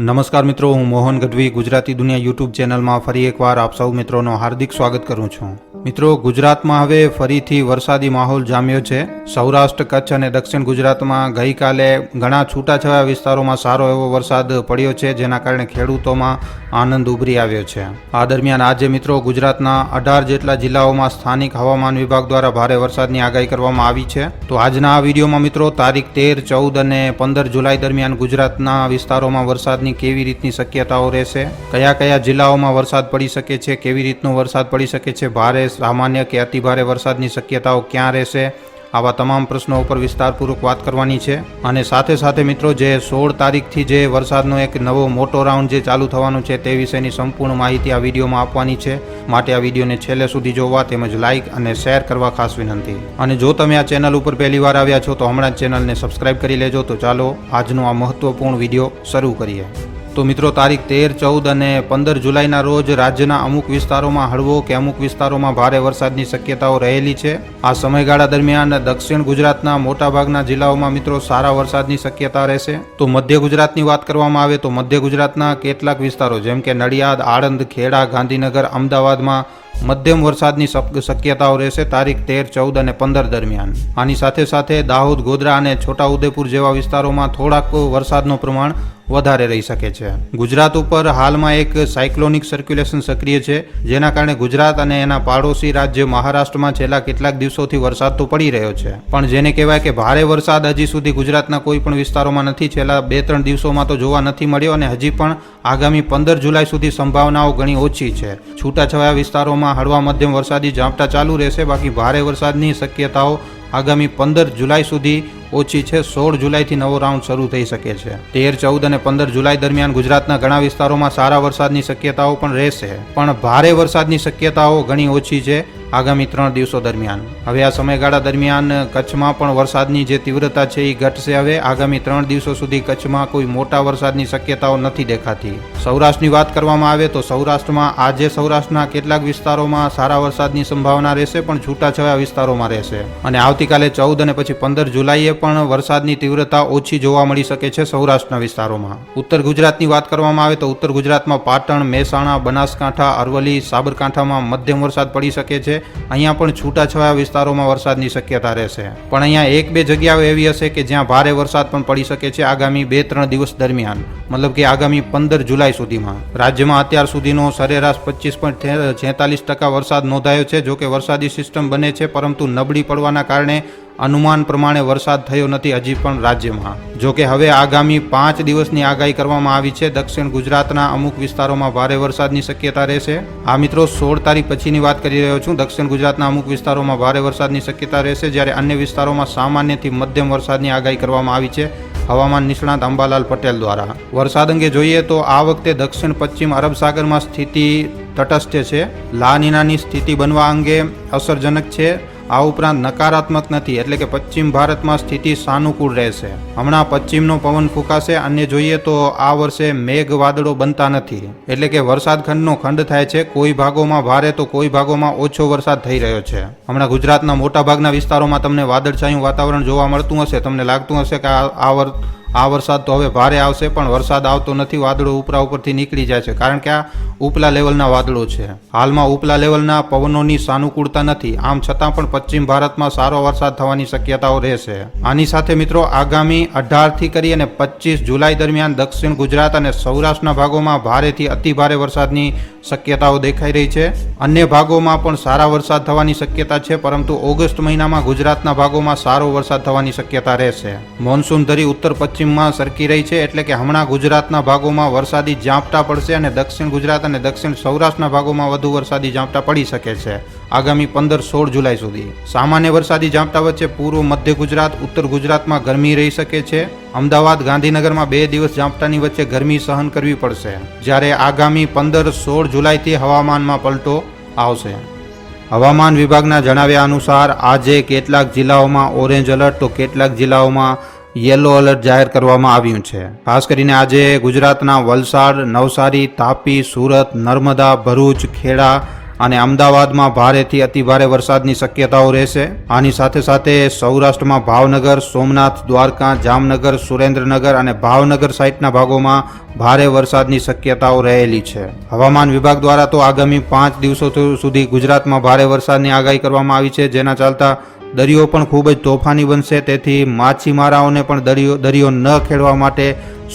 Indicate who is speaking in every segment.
Speaker 1: નમસ્કાર મિત્રો, હું મોહન ગઢવી ગુજરાતી દુનિયા યુટ્યુબ ચેનલમાં ફરી એકવાર આપ સૌ મિત્રોનો હાર્દિક સ્વાગત કરું છું. મિત્રો, ગુજરાતમાં હવે ફરીથી વરસાદી માહોલ જામ્યો છે. સૌરાષ્ટ્ર, કચ્છ અને દક્ષિણ ગુજરાતમાં ગઈકાલે ઘણા છૂટાછવાયા વિસ્તારોમાં સારો એવો વરસાદ પડ્યો છે, જેના કારણે ખેડૂતોમાં આનંદ ઉભરી આવ્યો છે. આ દરમિયાન આજે મિત્રો, ગુજરાતના અઢાર જેટલા જિલ્લાઓમાં સ્થાનિક હવામાન વિભાગ દ્વારા ભારે વરસાદની આગાહી કરવામાં આવી છે. તો આજના આ વિડીયોમાં મિત્રો, તારીખ તેર, ચૌદ અને પંદર જુલાઈ દરમિયાન ગુજરાતના વિસ્તારોમાં વરસાદની કેવી રીતની શક્યતાઓ રહેશે? કયા કયા જિલ્લાઓમાં વરસાદ પડી શકે છે? કેવી રીતનો વરસાદ પડી શકે છે? ભારે સામાન્ય કે અતિભારે વરસાદની શક્યતાઓ ક્યાં રહેશે? આવા તમામ પ્રશ્નો ઉપર વિસ્તારપૂર્વક વાત કરવાની છે. અને સાથે સાથે મિત્રો, જે સોળ તારીખથી જે વરસાદનો એક નવો મોટો રાઉન્ડ જે ચાલુ થવાનો છે તે વિશેની સંપૂર્ણ માહિતી આ વિડીયોમાં આપવાની છે. માટે આ વિડીયોને છેલ્લે સુધી જોવા તેમજ લાઇક અને શેર કરવા ખાસ વિનંતી. અને જો તમે આ ચેનલ ઉપર પહેલી વાર આવ્યા છો તો હમણાં જ ચેનલને સબસ્ક્રાઇબ કરી લેજો. તો ચાલો આજનો આ મહત્વપૂર્ણ વીડિયો શરૂ કરીએ. તો મિત્રો, તારીખ તેર, ચૌદ અને પંદર જુલાઈના રોજ રાજ્યના અમુક વિસ્તારોમાં હળવો કે અમુક વિસ્તારોમાં ભારે વરસાદની શક્યતાઓ રહેલી છે. આ સમયગાળા દરમિયાન દક્ષિણ ગુજરાતના મોટાભાગના જિલ્લાઓમાં મિત્રો સારા વરસાદની શક્યતા રહેશે. તો મધ્ય ગુજરાતની વાત કરવામાં આવે તો મધ્ય ગુજરાતના કેટલાક વિસ્તારો જેમ કે નડિયાદ, આણંદ, ખેડા, ગાંધીનગર, અમદાવાદમાં મધ્યમ વરસાદની શક્યતાઓ રહેશે તારીખ તેર, ચૌદ અને પંદર દરમિયાન. આની સાથે સાથે દાહોદ, ગોધરા અને છોટાઉદેપુર જેવા વિસ્તારોમાં થોડાક વરસાદનું પ્રમાણ વધારે રહી શકે છે. ગુજરાત ઉપર હાલમાં એક સાયક્લોનિક સર્ક્યુલેશન સક્રિય છે, જેના કારણે ગુજરાત અને એના પાડોશી રાજ્ય મહારાષ્ટ્રમાં છેલ્લા કેટલાક દિવસોથી વરસાદ તો પડી રહ્યો છે. પણ જેને કહેવાય કે ભારે વરસાદ હજી સુધી ગુજરાતના કોઈ પણ વિસ્તારોમાં નથી. છેલ્લા બે ત્રણ દિવસોમાં તો જોવા નથી મળ્યો અને હજી પણ આગામી પંદર જુલાઈ સુધી સંભાવનાઓ ઘણી ઓછી છે. છૂટાછવાયા વિસ્તારોમાં હળવા મધ્યમ વરસાદી ઝાપટા ચાલુ રહેશે. બાકી ભારે વરસાદની શક્યતાઓ આગામી પંદર જુલાઈ સુધી ઓછી છે. સોળ જુલાઈથી નવો રાઉન્ડ શરૂ થઈ શકે છે. તેર, ચૌદ અને પંદર જુલાઈ દરમિયાન ગુજરાતના ઘણા વિસ્તારોમાં સારા વરસાદની શક્યતાઓ પણ રહેશે. પણ ભારે વરસાદની શક્યતાઓ ઘણી ઓછી છે. આગામી ત્રણ દિવસો દરમિયાન. હવે આ સમયગાળા દરમિયાન કચ્છમાં પણ વરસાદની જે તીવ્રતા છે એ ઘટશે. હવે આગામી ત્રણ દિવસો સુધી કચ્છમાં કોઈ મોટા વરસાદની શક્યતાઓ નથી દેખાતી. સૌરાષ્ટ્રની વાત કરવામાં આવે તો સૌરાષ્ટ્રમાં આજે સૌરાષ્ટ્રના કેટલાક વિસ્તારોમાં સારા વરસાદની સંભાવના રહેશે, પણ છૂટાછવાયા વિસ્તારોમાં રહેશે. અને આવતીકાલે ચૌદ અને પછી પંદર જુલાઈએ પણ વરસાદની તીવ્રતા ઓછી જોવા મળી શકે છે સૌરાષ્ટ્રના વિસ્તારોમાં. ઉત્તર ગુજરાતની વાત કરવામાં આવે તો ઉત્તર ગુજરાતમાં પાટણ, મહેસાણા, બનાસકાંઠા, અરવલ્લી, સાબરકાંઠામાં મધ્યમ વરસાદ પડી શકે છે. અહીંયા પણ છૂટાછવાયા વિસ્તારોમાં વરસાદની શક્યતા રહેશે. પણ અહીંયા એક બે જગ્યાઓ એવી હશે કે જ્યાં ભારે વરસાદ પણ પડી શકે છે આગામી બે ત્રણ દિવસ દરમિયાન. મતલબ કે આગામી પંદર જુલાઈ સુધીમાં. રાજ્યમાં અત્યાર સુધીનો સરેરાશ પચીસ પોઈન્ટ છેતાલીસ ટકા વરસાદ નોંધાયો છે, જોકે વરસાદી સિસ્ટમ બને છે, પરંતુ નબળી પડવાના કારણે અનુમાન પ્રમાણે વરસાદ થયો નથી હજી પણ રાજ્યમાં. જોકે હવે આગામી પાંચ દિવસની આગાહી કરવામાં આવી છે. દક્ષિણ ગુજરાતના અમુક વિસ્તારોમાં ભારે વરસાદની શક્યતા રહેશે. આ મિત્રો, સોળ તારીખ પછીની વાત કરી રહ્યો છું. દક્ષિણ ગુજરાતના અમુક વિસ્તારોમાં ભારે વરસાદની શક્યતા રહેશે, જ્યારે અન્ય વિસ્તારોમાં સામાન્યથી મધ્યમ વરસાદની આગાહી કરવામાં આવી છે. હવામાન નિષ્ણાત અંબાલાલ પટેલ દ્વારા. વરસાદ અંગે જોઈએ તો આ વખતે દક્ષિણ પશ્ચિમ અરબ સાગરમાં સ્થિતિ તટસ્થ છે. લા નીનાની સ્થિતિ બનવા અંગે અસરજનક છે. આ ઉપરાંત નકારાત્મક નથી, એટલે કે પશ્ચિમ ભારતમાં સ્થિતિ સાનુકૂળ રહેશે. હમણાં પશ્ચિમનો પવન ફૂંકાશે. અને જોઈએ તો આ વર્ષે મેઘ વાદળો બનતા નથી. એટલે કે વરસાદ ખંડનો ખંડ થાય છે. કોઈ ભાગોમાં ભારે તો કોઈ ભાગોમાં ઓછો વરસાદ થઈ રહ્યો છે. હમણાં ગુજરાતના મોટાભાગના વિસ્તારોમાં તમને વાદળછાયું વાતાવરણ જોવા મળતું હશે. તમને લાગતું હશે કે આ આ વર આ વરસાદ તો હવે ભારે આવશે, પણ વરસાદ આવતો નથી, વાદળો ઉપરા ઉપરથી નીકળી જાય છે. કારણ કે આ ઉપલા લેવલના વાદળો છે. હાલમાં ઉપલા લેવલના પવનોની સાનુકૂળતા નથી. આમ છતાં પણ પશ્ચિમ ભારતમાં સારો વરસાદ થવાની શક્યતાઓ રહેશે. આની સાથે મિત્રો, આગામી અઢારથી કરી અને પચીસ જુલાઈ દરમિયાન દક્ષિણ ગુજરાત અને સૌરાષ્ટ્રના ભાગોમાં ભારેથી અતિ ભારે વરસાદની શક્યતાઓ દેખાઈ રહી છે. અન્ય ભાગોમાં પણ સારા વરસાદ થવાની શક્યતા છે, પરંતુ ઓગસ્ટ મહિનામાં ગુજરાતના ભાગોમાં સારો વરસાદ થવાની શક્યતા રહેશે. મોન્સૂન ધરી ઉત્તર પશ્ચિમમાં સરકી રહી છે એટલે કે હમણાં ગુજરાતના ભાગોમાં વરસાદી ઝાપટા પડશે અને દક્ષિણ ગુજરાત અને દક્ષિણ સૌરાષ્ટ્રના ભાગોમાં વધુ વરસાદી ઝાપટા પડી શકે છે. આગામી પંદર સોળ જુલાઈ સુધી. સામાન્ય વરસાદી ઝાપટા વચ્ચે પૂર્વ મધ્ય ગુજરાત, ઉત્તર ગુજરાતમાં ગરમી રહી શકે છે. અમદાવાદ, ગાંધીનગરમાં બે દિવસ ઝાપટાની વચ્ચે ગરમી સહન કરવી પડશે. જ્યારે આગામી પંદર સોળ જુલાઈથી હવામાનમાં પલટો આવશે. હવામાન વિભાગના જણાવ્યા અનુસાર આજે કેટલાક જિલ્લાઓમાં ઓરેન્જ એલર્ટ, તો કેટલાક જિલ્લાઓમાં યલો એલર્ટ જાહેર કરવામાં આવ્યું છે. ખાસ કરીને આજે ગુજરાતના વલસાડ, નવસારી, તાપી, સુરત, નર્મદા, ભરૂચ, ખેડા અને અમદાવાદમાં ભારેથી અતિભારે વરસાદની શક્યતાઓ રહેશે. આની સાથે સાથે સૌરાષ્ટ્રમાં ભાવનગર, સોમનાથ, દ્વારકા, જામનગર, સુરેન્દ્રનગર અને ભાવનગર સાઇટના ભાગોમાં ભારે વરસાદની શક્યતાઓ રહેલી છે. હવામાન વિભાગ દ્વારા તો આગામી પાંચ દિવસો સુધી ગુજરાતમાં ભારે વરસાદની આગાહી કરવામાં આવી છે. જેના ચાલતા દરિયો પણ ખૂબ જ તોફાની બનશે. તેથી માછીમારાઓને પણ દરિયો દરિયો ન ખેડવા માટે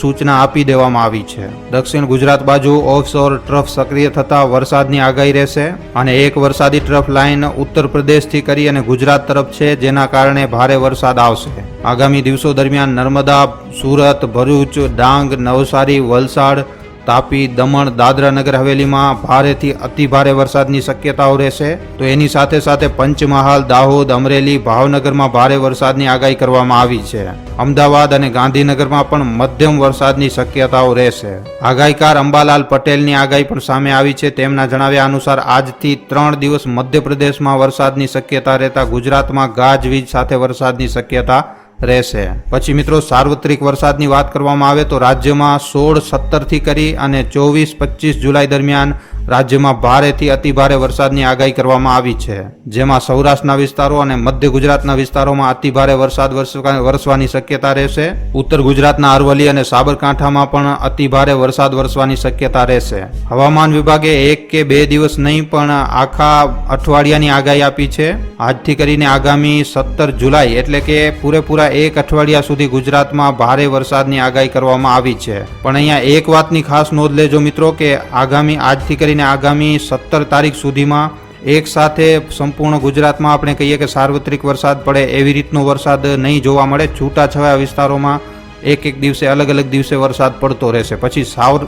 Speaker 1: સૂચના આપી દેવામાં આવી છે. દક્ષિણ ગુજરાત બાજુ ઓફશોર ટ્રફ સક્રિય થતા વરસાદની આગાહી રહેશે અને એક વરસાદી ટ્રફ લાઇન ઉત્તર પ્રદેશથી કરી અને ગુજરાત તરફ છે, જેના કારણે ભારે વરસાદ આવશે. આગામી દિવસો દરમિયાન નર્મદા, સુરત, ભરૂચ, ડાંગ, નવસારી, વલસાડ તાપી, દમણ, દાદરા નગર હવેલીમાં ભારેથી અતિ ભારે વરસાદની શક્યતાઓ રહેશે. તો એની સાથે સાથે પંચમહાલ, દાહોદ, અમરેલી, ભાવનગરમાં ભારે વરસાદની આગાહી કરવામાં આવી છે. અમદાવાદ અને ગાંધીનગરમાં પણ મધ્યમ વરસાદની શક્યતાઓ રહેશે. આગાહીકાર અંબાલાલ પટેલની આગાહી પણ સામે આવી છે. તેમના જણાવ્યા અનુસાર, આજથી ત્રણ દિવસ મધ્યપ્રદેશમાં વરસાદની શક્યતા રહેતા ગુજરાતમાં ગાજવીજ સાથે વરસાદની શક્યતા રહેશે. પછી મિત્રો, સાર્વત્રિક વરસાદની વાત કરવામાં આવે તો રાજ્યમાં સોળ સત્તરથી કરી અને ચોવીસ પચીસ જુલાઈ દરમિયાન રાજ્યમાં ભારેથી અતિભારે વરસાદની આગાહી કરવામાં આવી છે. જેમાં સૌરાષ્ટ્રના વિસ્તારો અને મધ્ય ગુજરાતના વિસ્તારોમાં અતિભારે વરસાદ વરસવા- વરસવાની શક્યતા રહેશે. ઉત્તર ગુજરાતના અરવલ્લી અને સાબરકાંઠામાં પણ અતિભારે વરસાદ વરસવાની શક્યતા રહેશે. હવામાન વિભાગે એક કે બે દિવસ નહીં, પણ આખા અઠવાડિયાની આગાહી આપી છે. આજથી કરીને આગામી સત્તર જુલાઈ એટલે કે પૂરેપૂરા એક અઠવાડિયા સુધી ગુજરાતમાં ભારે વરસાદની આગાહી કરવામાં આવી છે. પણ અહીંયા એક વાતની ખાસ નોંધ લેજો મિત્રો કે આગામી આજથી કરીને આગામી સત્તર તારીખ સુધીમાં એક સાથે સંપૂર્ણ ગુજરાતમાં આપણે કહીએ કે સાર્વત્રિક વરસાદ પડે એવી રીતનો વરસાદ નહીં જોવા મળે. છૂટાછવાયા વિસ્તારોમાં એક એક દિવસે અલગ અલગ દિવસે વરસાદ પડતો રહેશે. પછી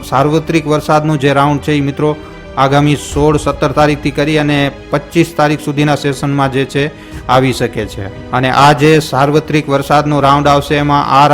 Speaker 1: સાર્વત્રિક વરસાદનો જે રાઉન્ડ છે એ મિત્રો આગામી સોળ, સત્તર તારીખથી કરી અને પચીસ તારીખ સુધીના સેશનમાં જે છે, આવી શકે છે. અને આ જે સાર્વત્રિક વરસાદનો રાઉન્ડ આવશે એમાં આ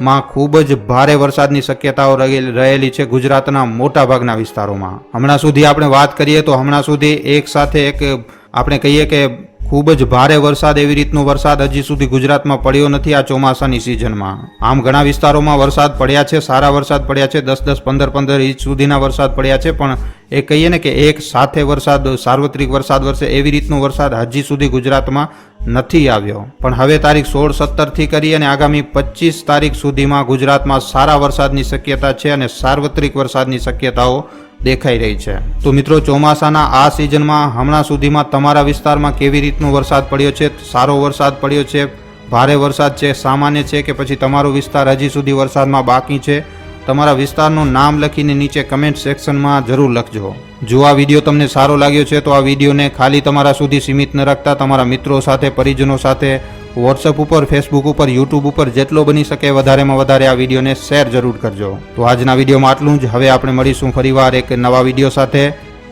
Speaker 1: રાઉન્ડમાં ખૂબ જ ભારે વરસાદની શક્યતાઓ રહેલ- છે ગુજરાતના મોટા ભાગના વિસ્તારોમાં. હમણાં સુધી આપણે વાત કરીએ તો હમણાં સુધી એક સાથે એક, આપણે કહીએ કે ખૂબ જ ભારે વરસાદ એવી રીતનો વરસાદ હજી સુધી ગુજરાતમાં પડ્યો નથી આ ચોમાસાની સિઝનમાં. આમ ઘણા વિસ્તારોમાં વરસાદ પડ્યા છે, સારા વરસાદ પડ્યા છે, દસ દસ પંદર પંદર ઇંચ સુધીના વરસાદ પડ્યા છે, પણ એ કહીએ ને કે એક સાથે વરસાદ, સાર્વત્રિક વરસાદ વરસે એવી રીતનો વરસાદ હજી સુધી ગુજરાતમાં નથી આવ્યો. પણ હવે તારીખ સોળ સત્તરથી કરી અને આગામી પચીસ તારીખ સુધીમાં ગુજરાતમાં સારા વરસાદની શક્યતા છે અને સાર્વત્રિક વરસાદની શક્યતાઓ દેખાઈ રહી છે. તો મિત્રો, ચોમાસાના આ સિઝનમાં હમણાં સુધીમાં તમારા વિસ્તારમાં કેવી રીતનો વરસાદ પડ્યો છે? સારો વરસાદ પડ્યો છે? ભારે વરસાદ છે? સામાન્ય છે કે પછી તમારો વિસ્તાર હજી સુધી વરસાદમાં બાકી છે? તમારા વિસ્તારનું નામ લખીને નીચે કમેન્ટ સેક્શનમાં જરૂર લખજો. જો આ વીડિયો તમને સારો લાગ્યો છે, તો આ વિડીયોને ખાલી તમારા સુધી સીમિત ન રાખતા તમારા મિત્રો સાથે, પરિજનો સાથે વોટ્સઅપ ઉપર ફેસબુક ઉપર યુટ્યુબ ઉપર જેટલો બની શકે વધારેમાં વધારે આ વિડીયોને શેર જરૂર કરજો. તો આજના વિડીયોમાં આટલું જ. હવે આપણે મળીશું ફરીવાર એક નવા વીડિયો સાથે.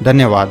Speaker 1: ધન્યવાદ.